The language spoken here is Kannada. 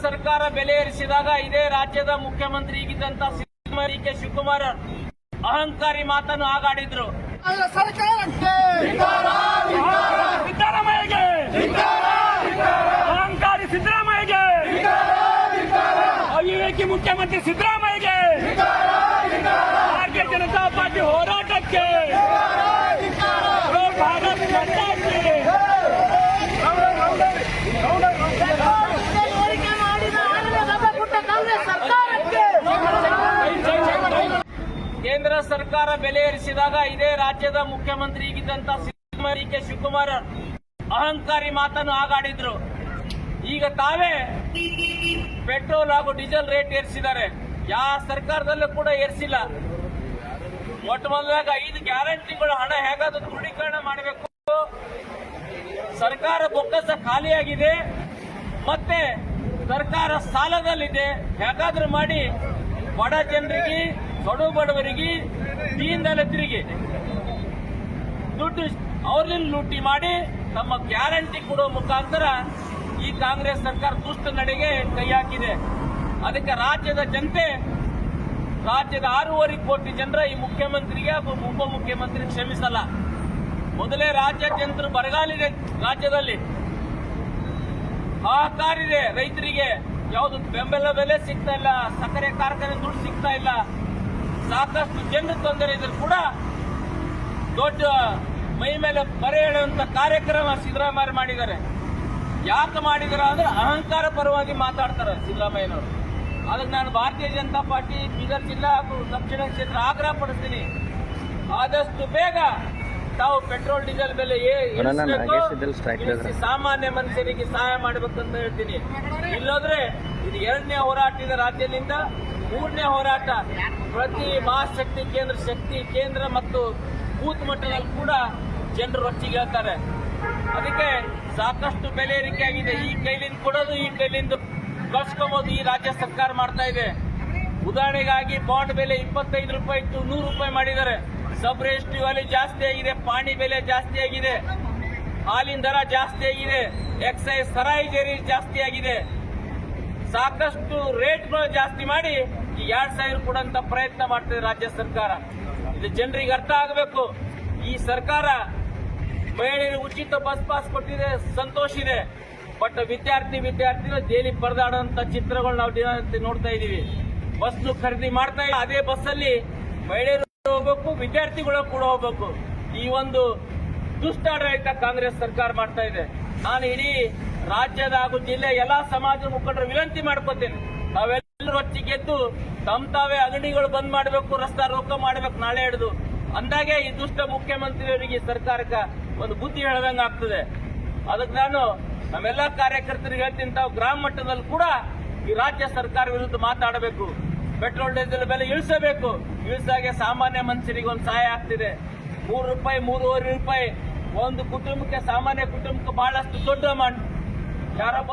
ಸರ್ಕಾರ ಬೆಲೆ ಏರಿಸಿದಾಗ ಇದೇ ರಾಜ್ಯದ ಮುಖ್ಯಮಂತ್ರಿ ಈಗಿದ್ದಂತ ಸಿದ್ದರಾಮಯ್ಯ ಡಿ ಕೆ ಶಿವಕುಮಾರ್ ಅಹಂಕಾರಿ ಮಾತನ್ನು ಆಗಾಡಿದ್ರು. ಅಲ್ಲ ಸರ್ಕಾರಕ್ಕೆ! ಸಿದ್ದರಾಮಯ್ಯಗೆ! ಅಹಂಕಾರಿ ಸಿದ್ದರಾಮಯ್ಯಗೆ! ಅವಿವೇಕಿ ಮುಖ್ಯಮಂತ್ರಿ ಸಿದ್ದರಾಮಯ್ಯಗೆ ಭಾರತೀಯ ಜನತಾ ಪಾರ್ಟಿ ಹೋರಾಟಕ್ಕೆ ಭಾರತ್ ಮಾತಾಕ್ಕೆ ಏರಿಕೆ ಮಾಡಿದ ಆಗಲೇ ಸಭೆ ಕೊಟ್ಟ ಕಾಂಗ್ರೆಸ್ ಸರ್ಕಾರಕ್ಕೆ ಕೇಂದ್ರ ಸರ್ಕಾರ ಬೆಲೆ ಏರಿಸಿದಾಗ ಇದೇ ರಾಜ್ಯದ ಮುಖ್ಯಮಂತ್ರಿ ಈಗಿದ್ದಂತ ಸಿದ್ದರಾಮಯ್ಯ ಕೆ ಶಿವಕುಮಾರ್ ಅಹಂಕಾರಿ ಮಾತನ್ನು ಆಗಾಡಿದ್ರು. ಈಗ ತಾವೇ ಪೆಟ್ರೋಲ್ ಹಾಗೂ ಡೀಸೆಲ್ ರೇಟ್ ಏರಿಸಿದ್ದಾರೆ. ಯಾವ ಸರ್ಕಾರದಲ್ಲೂ ಕೂಡ ಏರಿಸಿಲ್ಲ. ಮೊಟ್ಟ ಮೊದಲಾಗ ಐದು ಗ್ಯಾರಂಟಿಗಳು ಹಣ ಹೇಗಾದ್ರೂ ದೃಢೀಕರಣ ಮಾಡಬೇಕು. ಸರ್ಕಾರ ಬೊಕ್ಕಸ ಖಾಲಿಯಾಗಿದೆ. ಮತ್ತೆ ಸರ್ಕಾರ ಸಾಲದಲ್ಲಿದೆ. ಹೇಗಾದ್ರೂ ಮಾಡಿ, ಬಡ ಜನರಿಗೆ ಕಡು ಬಡವರಿಗೆ ದೀನ್ ತಿರುಗಿ. ದುಡ್ಡು ಅವ್ರಲ್ಲಿ ಲೂಟಿ ಮಾಡಿ ತಮ್ಮ ಗ್ಯಾರಂಟಿ ಕೊಡುವ ಮುಖಾಂತರ ಈ ಕಾಂಗ್ರೆಸ್ ಸರ್ಕಾರ ದುಷ್ಟ ನಡೆಗೆ ಕೈ ಹಾಕಿದೆ. ಅದಕ್ಕೆ ರಾಜ್ಯದ ಜನತೆ, ರಾಜ್ಯದ ಆರೂವರೆ ಕೋಟಿ ಜನರ ಈ ಮುಖ್ಯಮಂತ್ರಿಗೆ ಉಪಮುಖ್ಯಮಂತ್ರಿ ಕ್ಷಮಿಸಲ್ಲ. ಮೊದಲೇ ರಾಜ್ಯ ಜನರು ಬರಗಾಲಿದೆ ರಾಜ್ಯದಲ್ಲಿ. ಹಾಹಾಕಾರಿದೆ ರೈತರಿಗೆ. ಯಾವುದು ಬೆಂಬಲ ಬೆಲೆ ಸಿಗ್ತಾ ಇಲ್ಲ, ಸಕ್ಕರೆ ಕಾರ್ಖಾನೆ ದುಡ್ಡು ಸಿಗ್ತಾ ಇಲ್ಲ. ಸಾಕಷ್ಟು ಜನರು ತೊಂದರೆ ಇದ್ರು ಕೂಡ ದೊಡ್ಡ ಮೈ ಮೇಲೆ ಬರೆ ಹೇಳುವಂತ ಕಾರ್ಯಕ್ರಮ ಸಿದ್ದರಾಮಯ್ಯ ಮಾಡಿದ್ದಾರೆ. ಯಾಕೆ ಮಾಡಿದಾರ ಅಂದ್ರೆ ಅಹಂಕಾರ ಪರವಾಗಿ ಮಾತಾಡ್ತಾರೆ ಸಿದ್ದರಾಮಯ್ಯನವರು. ಅದಕ್ಕೆ ನಾನು ಭಾರತೀಯ ಜನತಾ ಪಾರ್ಟಿ ಬೀದರ್ ಜಿಲ್ಲಾ ಹಾಗೂ ದಕ್ಷಿಣ ಕ್ಷೇತ್ರ ಆಗ್ರಹ ಪಡಿಸ್ತೀನಿ ಆದಷ್ಟು ಬೇಗ ತಾವು ಪೆಟ್ರೋಲ್ ಡೀಸೆಲ್ ಬೆಲೆ. ಸಾಮಾನ್ಯ ಮನುಷ್ಯರಿಗೆ ಸಹಾಯ ಮಾಡಬೇಕಂತ ಹೇಳ್ತೀನಿ. ಇಲ್ಲೋದ್ರೆ ಇದು ಎರಡನೇ ಹೋರಾಟ ಇದೆ ರಾಜ್ಯದಿಂದ ಮೂರನೇ ಹೋರಾಟ. ಪ್ರತಿ ಮಹಾಶಕ್ತಿ ಕೇಂದ್ರ, ಶಕ್ತಿ ಕೇಂದ್ರ ಮತ್ತು ಬೂತ್ ಮಟ್ಟದಲ್ಲಿ ಕೂಡ ಜನರು ಒಟ್ಟಿಗೆ ಹೇಳ್ತಾರೆ. ಅದಕ್ಕೆ ಸಾಕಷ್ಟು ಬೆಲೆ ಏರಿಕೆ ಆಗಿದೆ. ಈ ಕೈಲಿಂದ ಕೊಡೋದು, ಈ ಕೈಲಿಂದ ಕಳ್ಸ್ಕೊಬೋದು ಈ ರಾಜ್ಯ ಸರ್ಕಾರ ಮಾಡ್ತಾ ಇದೆ. ಉದಾಹರಣೆಗಾಗಿ ಬಾಂಡ್ ಬೆಲೆ ಇಪ್ಪತ್ತೈದು ರೂಪಾಯಿ ಇತ್ತು, ನೂರು ರೂಪಾಯಿ ಮಾಡಿದ್ದಾರೆ. ಸಬ್ ರಿಜಿಸ್ಟ್ರಿ ವ್ಯಾಲ್ಯೂ ಜಾಸ್ತಿ ಆಗಿದೆ, ಪಾಣಿ ಬೆಲೆ ಜಾಸ್ತಿ ಆಗಿದೆ. ಹಾಲಿನ ದರ ಜಾಸ್ತಿ ಆಗಿದೆ. ಎಕ್ಸೈಸ್, ಸರಾಯಿ ಜೇರಿ ಜಾಸ್ತಿ ಆಗಿದೆ. ಸಾಕಷ್ಟು ರೇಟ್ಗಳು ಜಾಸ್ತಿ ಮಾಡಿ ಈ ಎರಡ್ ಸಾವಿರ ಕೊಡಂತ ಪ್ರಯತ್ನ ಮಾಡ್ತಿದೆ ರಾಜ್ಯ ಸರ್ಕಾರ. ಇದು ಜನರಿಗೆ ಅರ್ಥ ಆಗಬೇಕು. ಈ ಸರ್ಕಾರ ಮಹಿಳೆಯರಿಗೆ ಉಚಿತ ಬಸ್ ಪಾಸ್ ಕೊಟ್ಟಿದೆ, ಸಂತೋಷ ಇದೆ. ಬಟ್ ವಿದ್ಯಾರ್ಥಿ ವಿದ್ಯಾರ್ಥಿಗಳು ಜೈಲಿ ಪರದಾಡುವಂತ ಚಿತ್ರಗಳು ನಾವು ದಿನ ನೋಡ್ತಾ ಇದೀವಿ ಬಸ್ ಖರೀದಿ ಮಾಡ್ತಾ ಇಲ್ಲ. ಅದೇ ಬಸ್ಸಲ್ಲಿ ಮಹಿಳೆಯರು ಹೋಗ್ಬೇಕು, ವಿದ್ಯಾರ್ಥಿಗಳು ಕೂಡ ಹೋಗ್ಬೇಕು. ಈ ಒಂದು ದುಷ್ಟಾಡಳಿತ ಕಾಂಗ್ರೆಸ್ ಸರ್ಕಾರ ಮಾಡ್ತಾ ಇದೆ. ನಾನು ಇಡೀ ರಾಜ್ಯದ ಹಾಗೂ ಜಿಲ್ಲೆಯ ಎಲ್ಲಾ ಸಮಾಜದ ಮುಖಂಡರು ವಿನಂತಿ ಮಾಡ್ಕೋತೇನೆ. ತಾವೆಲ್ಲರೂ ಒಚ್ಚಿ ಗೆದ್ದು ತಮ್ಮ ತಾವೇ ಅಂಗಡಿಗಳು ಬಂದ್ ಮಾಡಬೇಕು, ರಸ್ತಾ ರೋಕ ಮಾಡಬೇಕು, ನಾಳೆ ಹಿಡಿದು. ಅಂದಾಗೆ ಈ ದುಷ್ಟ ಮುಖ್ಯಮಂತ್ರಿಯವರಿಗೆ ಸರ್ಕಾರಕ್ಕೆ ಒಂದು ಬುದ್ಧಿ ಹೇಳ್ದಂಗೆ ಆಗ್ತದೆ. ಅದಕ್ಕೆ ನಾನು ನಮ್ಮೆಲ್ಲ ಕಾರ್ಯಕರ್ತರಿಗೆ ಹೇಳ್ತೀನಿ, ತಾವು ಗ್ರಾಮ ಮಟ್ಟದಲ್ಲಿ ಕೂಡ ಈ ರಾಜ್ಯ ಸರ್ಕಾರ ವಿರುದ್ಧ ಮಾತಾಡಬೇಕು. ಪೆಟ್ರೋಲ್, ಡೀಸೆಲ್ ಬೆಲೆ ಇಳಿಸಬೇಕು. ಇಳಿಸಾಗೆ ಸಾಮಾನ್ಯ ಮನುಷ್ಯರಿಗೆ ಒಂದು ಸಹಾಯ ಆಗ್ತಿದೆ. ಮೂರು ರೂಪಾಯಿ, ಮೂರುವರೆ ರೂಪಾಯಿ ಒಂದು ಕುಟುಂಬಕ್ಕೆ ಸಾಮಾನ್ಯ ಕುಟುಂಬಕ್ಕೆ ಬಹಳಷ್ಟು ದೊಡ್ಡ ಯಾರೊಬ್ಬ